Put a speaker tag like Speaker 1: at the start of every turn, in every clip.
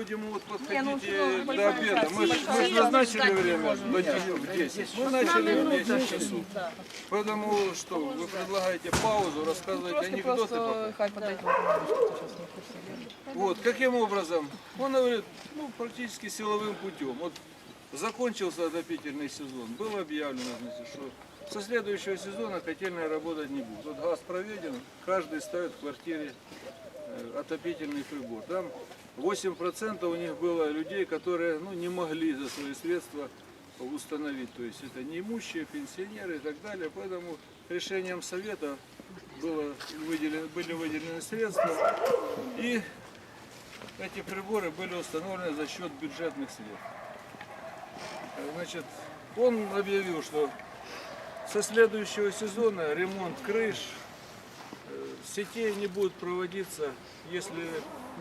Speaker 1: и
Speaker 2: всё равно
Speaker 1: до обеда. Мы, ж-
Speaker 2: большая
Speaker 1: мы ж
Speaker 2: часть.
Speaker 1: назначили время
Speaker 2: можем.
Speaker 1: до 10, в 10. Мы начали в 10 часов. Поэтому что, вы предлагаете паузу, рассказывать
Speaker 2: Просто,
Speaker 1: анекдоты. Вот, каким образом? Он говорит, ну, практически силовым путем. Вот закончился отопительный сезон, было объявлено, значит, что со следующего сезона котельная работать не будет. Вот газ проведен, каждый ставит в квартире отопительный прибор. Там 8% у них было людей, которые ну, не могли за свои средства установить. То есть это неимущие, пенсионеры и так далее. Поэтому решением совета было выделено, были выделены средства. И эти приборы были установлены за счет бюджетных средств. Э, Значит, он объявил, что со следующего сезона ремонт крыш, э, сетей не будет проводиться, если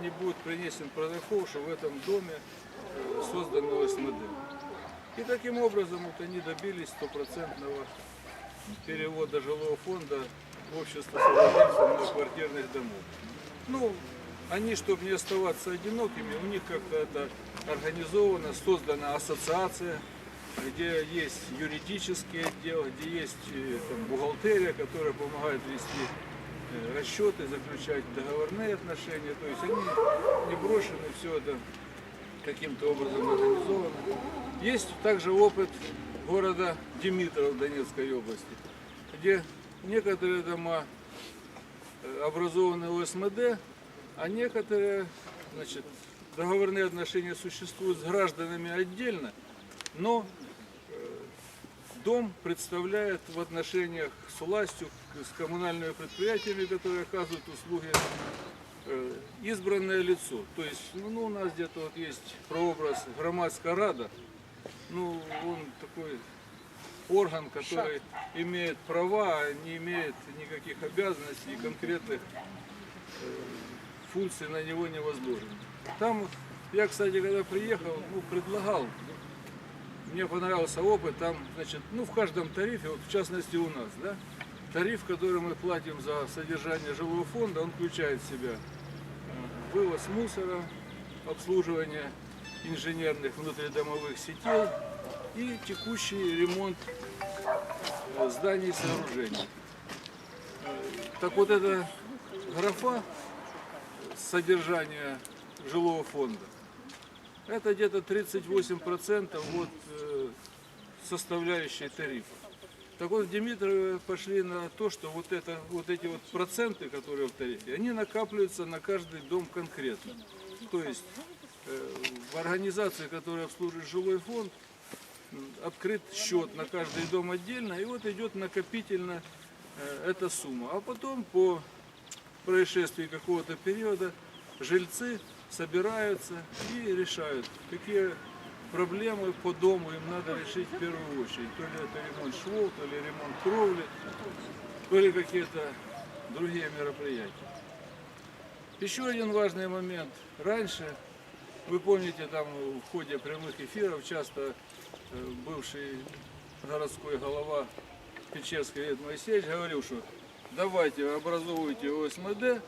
Speaker 1: не будет принесен протокол, что в этом доме э, создано ОСМД. И таким образом вот они добились стопроцентного перевода жилого фонда в общество многоквартирных домов. Ну, они, чтобы не оставаться одинокими, у них как-то это организовано, создана ассоциация, где есть юридический отдел, где есть э, там, бухгалтерия, которая помогает вести расчеты, заключать договорные отношения. То есть они не брошены, все это каким-то образом организовано. Есть также опыт города Димитров Донецкой области, где некоторые дома э, образованы ОСМД, а некоторые, значит, договорные отношения существуют с гражданами отдельно, но э, дом представляет в отношениях с властью, с коммунальными предприятиями, которые оказывают услуги, э, избранное лицо. То есть, ну, ну, у нас где-то вот есть прообраз громадская рада, ну, он такой орган, который имеет права, а не имеет никаких обязанностей и конкретных э, функций на него не возложены. Там, я, кстати, когда приехал, ну, предлагал, мне понравился опыт, там, значит, ну, в каждом тарифе, вот в частности у нас, да, тариф, который мы платим за содержание жилого фонда, он включает в себя э, вывоз мусора, обслуживание инженерных внутридомовых сетей и текущий ремонт э, зданий и сооружений. Э, Так вот эта графа содержания жилого фонда, это где-то 38% от э, составляющей тарифа. Так вот, в Димитрове пошли на то, что вот, это, вот эти вот проценты, которые в тарифе, они накапливаются на каждый дом конкретно. То есть э, в организации, которая обслуживает жилой фонд, открыт счет на каждый дом отдельно, и вот идет накопительно э, эта сумма. А потом по происшествии какого-то периода жильцы собираются и решают, какие проблемы по дому им надо решить в первую очередь. То ли это ремонт швов, то ли ремонт кровли, то ли какие-то другие мероприятия. Еще один важный момент. Раньше, вы помните, там в ходе прямых эфиров часто э, бывший городской голова Печерской Лет Моисеевич говорил, что давайте образовывайте ОСМД,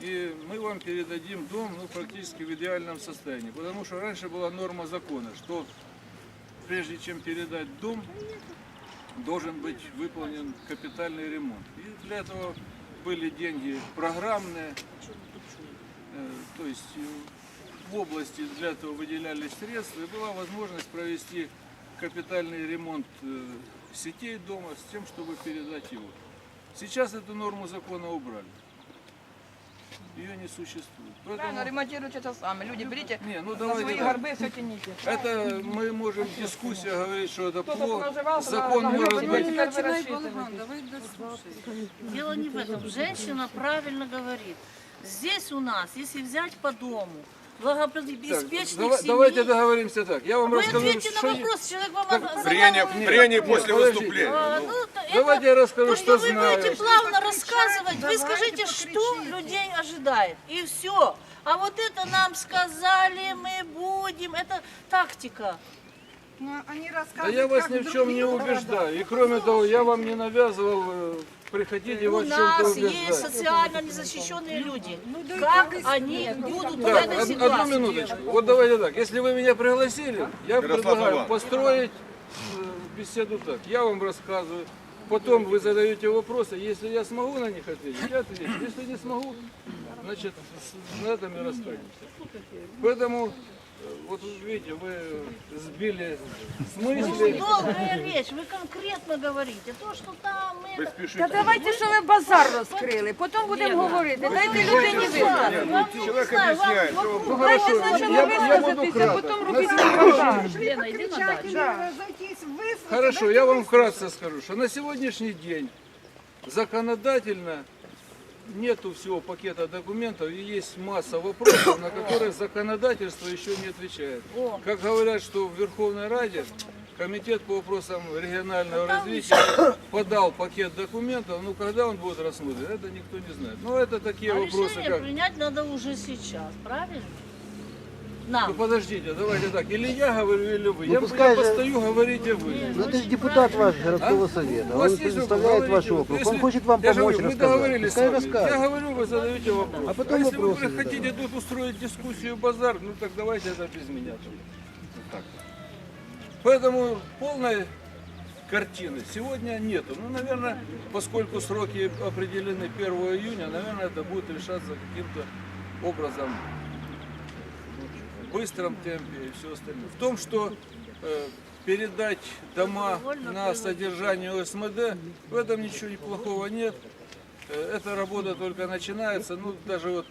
Speaker 1: и мы вам передадим дом ну, практически в идеальном состоянии. Потому что раньше была норма закона, что прежде чем передать дом, должен быть выполнен капитальный ремонт. И для этого были деньги программные, э, то есть э, в области для этого выделялись средства, и была возможность провести капитальный ремонт э, сетей дома с тем, чтобы передать его. Сейчас эту норму закона убрали. Ее не существует.
Speaker 2: Правильно,
Speaker 1: Поэтому,
Speaker 2: ремонтируйте это сами. Люди, берите
Speaker 1: не, ну
Speaker 2: на
Speaker 1: давайте
Speaker 2: свои горбы все тяните.
Speaker 1: Это мы можем в дискуссии говорить, что это плохо. Закон
Speaker 2: на-
Speaker 1: может быть.
Speaker 3: давай.
Speaker 4: Дело не в этом. Женщина правильно говорит. Здесь у нас, если взять по дому,
Speaker 1: Так,
Speaker 4: благообеспечник
Speaker 1: дава-
Speaker 4: семьи...
Speaker 1: давайте договоримся так. Я вам
Speaker 4: Вы
Speaker 1: расскажу,
Speaker 4: ответьте на
Speaker 1: что...
Speaker 4: вопрос, человек вам
Speaker 1: Так,
Speaker 4: задал
Speaker 5: Прения, прения после
Speaker 1: подождите.
Speaker 5: выступления.
Speaker 4: А, ну,
Speaker 1: Давайте я расскажу,
Speaker 4: то,
Speaker 1: что
Speaker 4: вы
Speaker 1: знаю.
Speaker 4: будете плавно рассказывать, вы скажите, что людей ожидает. И все. А вот это нам сказали, мы будем. Это тактика.
Speaker 3: Ну, они
Speaker 1: Да
Speaker 3: рассказывают,
Speaker 1: я вас
Speaker 3: как
Speaker 1: ни в чем не
Speaker 3: другие города.
Speaker 1: убеждаю. И кроме того, я вам не навязывал э, приходите
Speaker 4: У
Speaker 1: вот в
Speaker 4: нас
Speaker 1: чем-то
Speaker 4: есть
Speaker 1: убеждать.
Speaker 4: социально незащищенные люди. Как они будут в
Speaker 1: Так,
Speaker 4: этой
Speaker 1: од- одну
Speaker 4: ситуации?
Speaker 1: минуточку. Вот давайте так. Если вы меня пригласили, я
Speaker 5: Ярослав
Speaker 1: предлагаю
Speaker 5: Иванович.
Speaker 1: построить э, беседу так. Я вам рассказываю. Потом вы задаете вопросы. Если я смогу на них ответить, я отвечу. Если не смогу, значит, с- на этом и расстанемся. Поэтому, э, вот видите, вы сбили с
Speaker 4: Ну,
Speaker 1: мысли.
Speaker 4: долгая речь, вы конкретно говорите. То, что там
Speaker 5: Ви
Speaker 4: это...
Speaker 5: спішите.
Speaker 3: Та давайте, що ви базар розкрили, потім будемо говорити. Дайте людині висказати.
Speaker 4: Вам, ну,
Speaker 5: Человек
Speaker 4: не знаю, вам
Speaker 5: объясняет, что
Speaker 4: вокруг-
Speaker 1: Ну,
Speaker 3: Дайте
Speaker 1: хорошо,
Speaker 3: спочатку
Speaker 1: я, я буду
Speaker 3: висказатися,
Speaker 1: краток.
Speaker 3: потім
Speaker 1: На
Speaker 3: робіть
Speaker 1: сегодняшний
Speaker 3: базар.
Speaker 2: Лена, иди на дачу.
Speaker 1: Хорошо, я вам вкратце скажу, что на сегодняшний день законодательно нету всего пакета документов и есть масса вопросов, на которые законодательство еще не отвечает. Как говорят, что в Верховной Раде Комитет по вопросам регионального развития подал пакет документов, но когда он будет рассмотрен, это никто не знает. Но это такие
Speaker 4: А
Speaker 1: вопросы, как...
Speaker 4: принять надо уже сейчас, правильно?
Speaker 1: Ну
Speaker 4: Нам.
Speaker 1: подождите, давайте так, или я говорю, или вы.
Speaker 6: Ну,
Speaker 1: я,
Speaker 6: пускай
Speaker 1: я
Speaker 6: же-
Speaker 1: постою, говорите вы.
Speaker 6: Ну, это же депутат ваш городского совета.
Speaker 1: А? Вас
Speaker 6: Он представляет
Speaker 1: вопрос?
Speaker 6: ваш округ.
Speaker 1: Если-
Speaker 6: Он хочет вам
Speaker 1: я же
Speaker 6: помочь
Speaker 1: говорю, Мы
Speaker 6: рассказать.
Speaker 1: договорились с
Speaker 6: Пускай
Speaker 1: вами. Я
Speaker 6: расскажет.
Speaker 1: говорю, вы задаете вопрос.
Speaker 6: А потом
Speaker 1: если вы
Speaker 6: вопросы
Speaker 1: хотите тут устроить дискуссию, базар, ну так давайте это без меня. Вот так. Поэтому полной картины сегодня нету. Ну, наверное, поскольку сроки определены 1 июня, наверное, это будет решаться каким-то образом быстром темпе и все остальное. В том, что э, передать дома на содержание ОСМД, в этом ничего плохого нет. Э, Эта работа только начинается. Ну, даже вот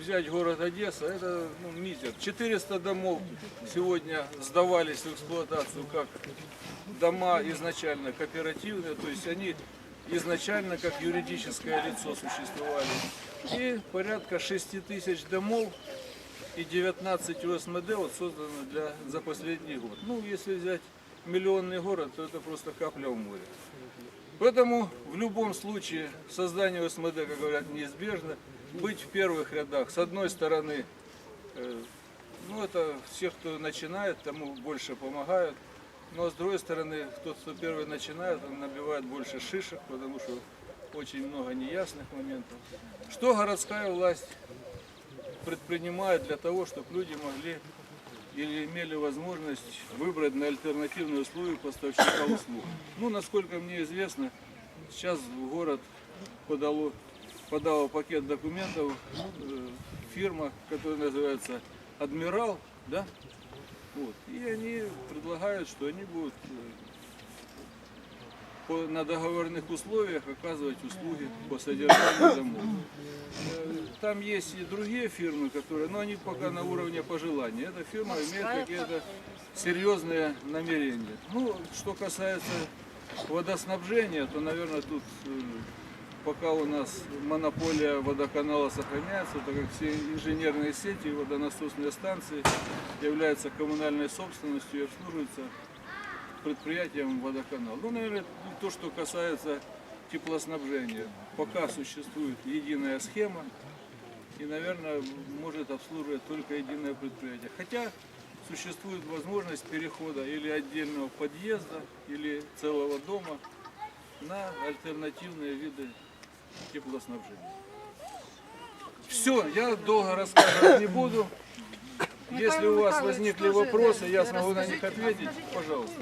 Speaker 1: взять город Одесса, это ну, мизер. 400 домов сегодня сдавались в эксплуатацию как дома изначально кооперативные, то есть они изначально как юридическое лицо существовали. И порядка 6 тысяч домов и 19 ОСМД вот создано для, за последний год. Ну, если взять миллионный город, то это просто капля в море. Поэтому в любом случае создание ОСМД, как говорят, неизбежно. Быть в первых рядах. С одной стороны, э, ну это всех, кто начинает, тому больше помогают. Но с другой стороны, тот, кто первый начинает, он набивает больше шишек, потому что очень много неясных моментов. Что городская власть предпринимает для того, чтобы люди могли или имели возможность выбрать на альтернативные условия поставщика услуг. Ну, насколько мне известно, сейчас в город подало, подала пакет документов э, фирма, которая называется Адмирал, да? Вот. И они предлагают, что они будут э, на договорных условиях оказывать услуги по содержанию домов. Э, Там есть и другие фирмы, которые, но они пока на уровне пожеланий. Эта фирма имеет какие-то серьезные намерения. Ну, что касается водоснабжения, то, наверное, тут э, пока у нас монополия водоканала сохраняется, так как все инженерные сети и водонасосные станции являются коммунальной собственностью и обслуживаются предприятием водоканал. Ну, наверное, то, что касается теплоснабжения. Пока существует единая схема, и, наверное, может обслуживать только единое предприятие. Хотя существует возможность перехода или отдельного подъезда, или целого дома на альтернативные виды теплоснабжения. Все, я долго рассказывать не буду. Если у вас возникли вопросы, я смогу на них ответить, пожалуйста.